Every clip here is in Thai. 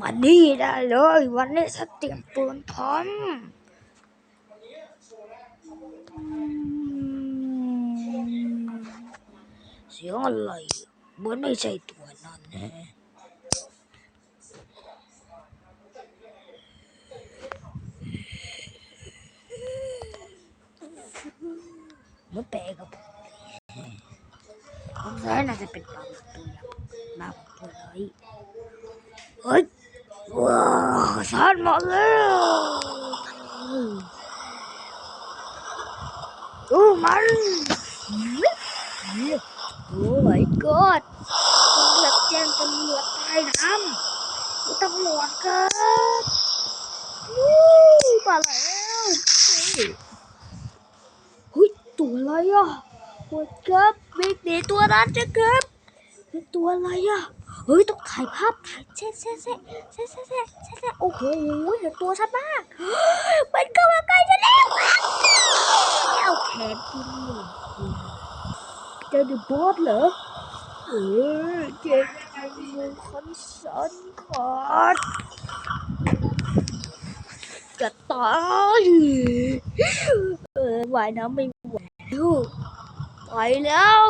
มานี่ได้เลย วันนี้ฉันเตรียมปืนพร้อมเสียงอะไรเหมือนไม่ใช่ตัวนั้นแฮะมันแปลกับผมเลยน่าจะเป็นปลาตัวยักษ์หน้าผมตัวเลยเฮ้ย ว้าวสันมาแล้วดูมันโอ้ my god ตำรวจแจ้งตำรวจใต้น้ำตำรวจครับวู้มาแล้วเฮ้ยตัวอะไรอะโอ้ยครับวิ่งหนีตัวนั้นจะครับ เป็นตัวอะไรอะ เฮ้ย ต้องถ่ายภาพถ่ายเซ่เซ่เซ่เซ่เซ่เซ่เซ่โอ้โหเห็นตัวชัดมาก มันก็มาใกล้จะแล้วเอาแขนกิงเจอดูบอสเหรอเออเก่งมือคนสอนขอดจะตายเออว่ายน้ำไม่ไหวไปแล้ว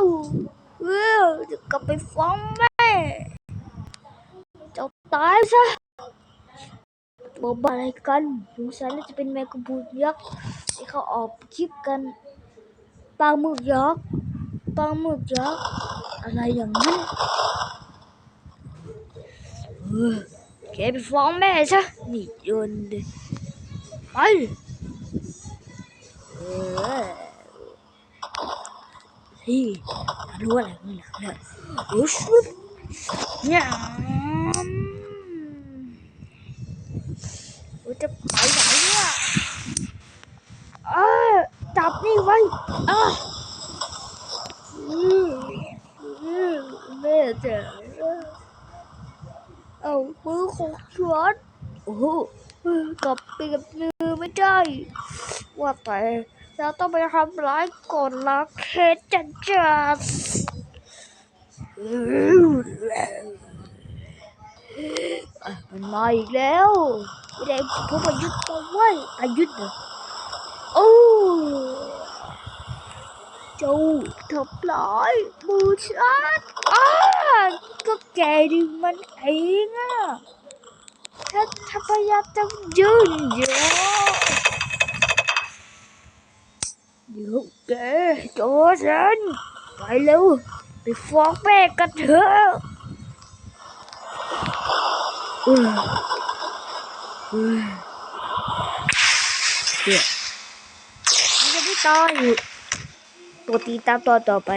เออจะกลับไปฟ้องแม่เจ้าตายซะบอกอะไรกันสงสัยน่าจะเป็นแมงกะพรุนยักษ์ที่เขาออกคลิปกันปลาหมึกยักษ์ปลาหมึกยักษ์อะไรอย่างนั้นเออแกไปฟ้องแม่ซะนี่โยนดิไปเออที่ รู้อะไรข้างหลังเนี่ยโอ้ชุดเนี่ยโอ้จะไปไหนเนี่ยเออจับนี่ไว้เอออืมอืมแม่จ๋าเอามือของฉันโอ้โหกับไปกับมือไม่ได้ว่าแต่ เราต้องไปทำร้ายก่อนละเคสจัดจัดมันมาอีกแล้วไม่ได้พวกประยุทธ์มาไว้ประยุทธ์เหรอโอ้จ้าทำร้ายมือฉันอ้าก็แกดึงมันเองอะฉันพยายามจะยืนอยู่เดี๋ยว แกโจฉันไปเร็วไปฟ้องแม่กันเถอะเออเออเดี๋ยวมันจะไม่ตายอยู่ตัวตีตามตัวต่อไป